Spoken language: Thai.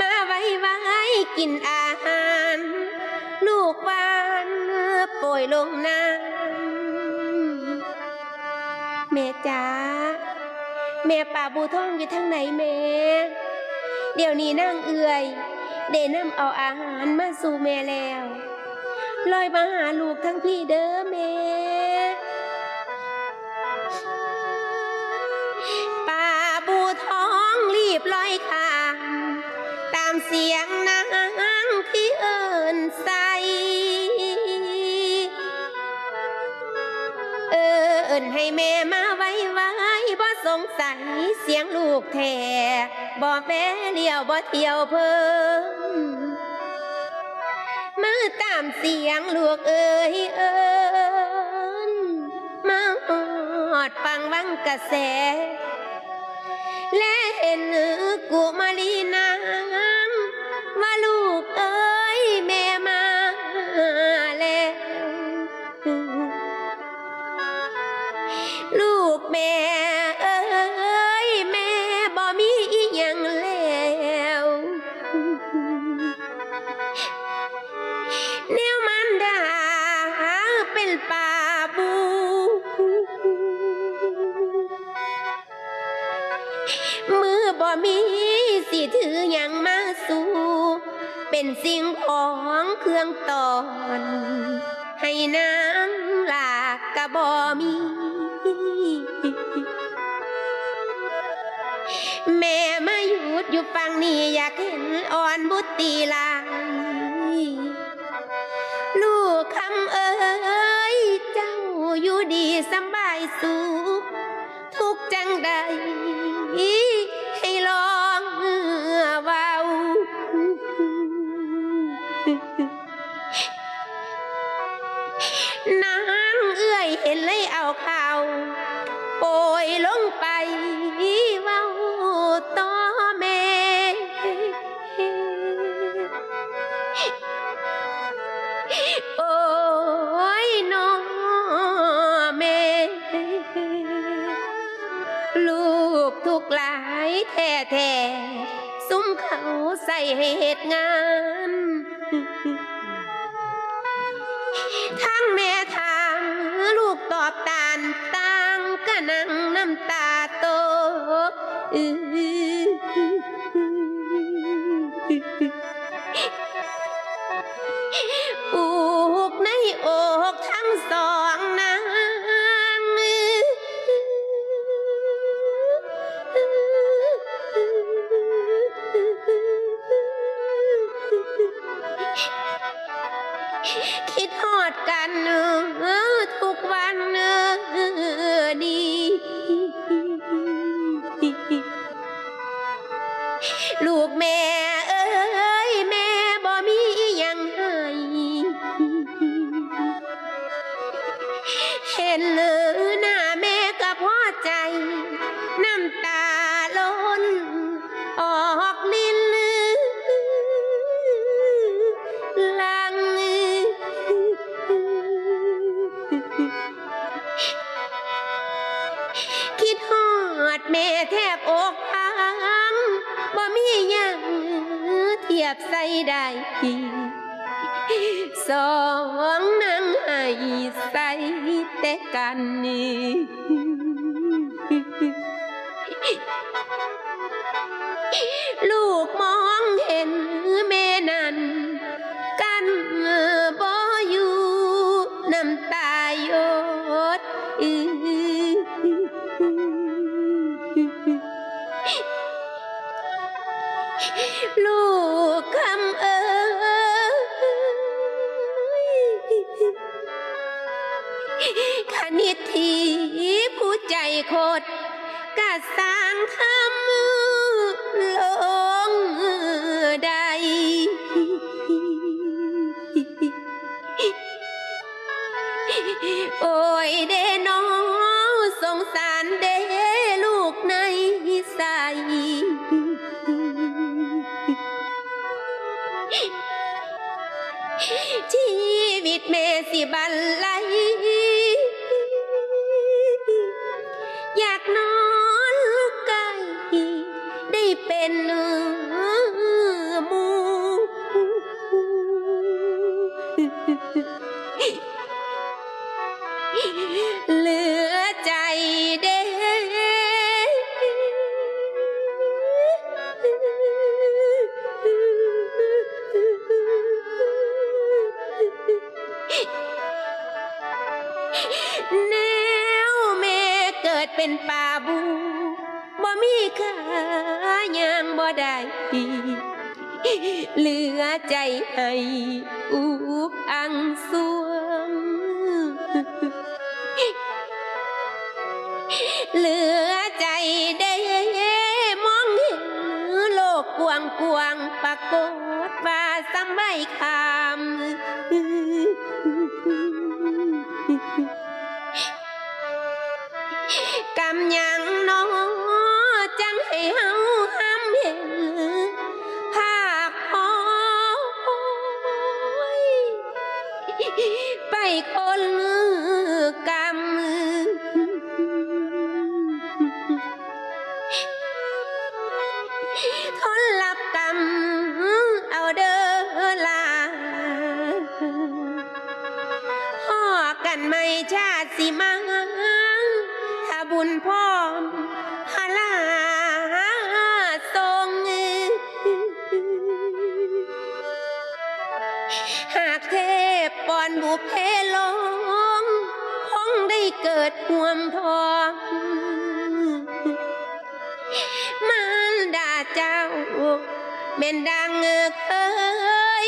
มาไว้ไว้กินอาหาร ลูกบ้านป่วยลงน้ำแม่จ๋าแม่ป่าบูท่องอยู่ทางไหนแม่ เดี๋ยวนี้นั่งเอื่อยได้นำเอาอาหารมาสู่แม่แล้ว ลอยมาหาลูกทั้งพี่เด้อแม่ เสียงนางที่เอินใสเอินให้แม่มาไว้ไว้บ่สงสัยเสียงลูกแท้บ่แม่เลี้ยวบ่เที่ยวเพิ่มมาตามเสียงลูกเอ้ยเอินมาหอดฟังวังกระแสและเห็นกุมา บ่มีสิถือหยังมาสู่ เป็นสิ่งของเครื่องตอน ให้นางลากกะบ่มี แม่มาหยุดอยู่ฟังนี่อยากเห็นอ่อนบุตรีลายลูกคำเอ้ยเจ้าอยู่ดีสบายสุ ลงไปเว้าต่อแม่โอ้ยน้องแม่ลูกทุกหลายแท้แท้ซุ้มเขาใส่ให้เหตุงาน อื้ออุกในอกทั้งสองนางคิดฮอดกันเออทุกวัน แทบอกพังบ่มียังเทียบใส่ได้สองนางให้ใส่แต่กันนี่ลูกมอ คณิตทีผู้ใจโคตรกะสร้างทำลงได้โอ้ยเด้น้องสงสารเด้ลูกในใสชีวิตแม่สิบันไล เหลือใจเด้แนวแม่เกิดเป็นป่าบูบ่มีขายังบ่ได้ เหลือใจให้อุบอังสวง เหลือใจได้มองเห็นโลกกวางกวางปรากฏว่าสมัยคำกำยังน้อจังให้เฮา คนกรรมทนรับกรรมเอาเด้อลาพ่อกันไม่ชาติสิมาถ้าบุญพ่อมพลาทรงหากเท พปอนบุเพลงคงได้เกิดห่วมทองมารดาเจ้าเป็นดังเคย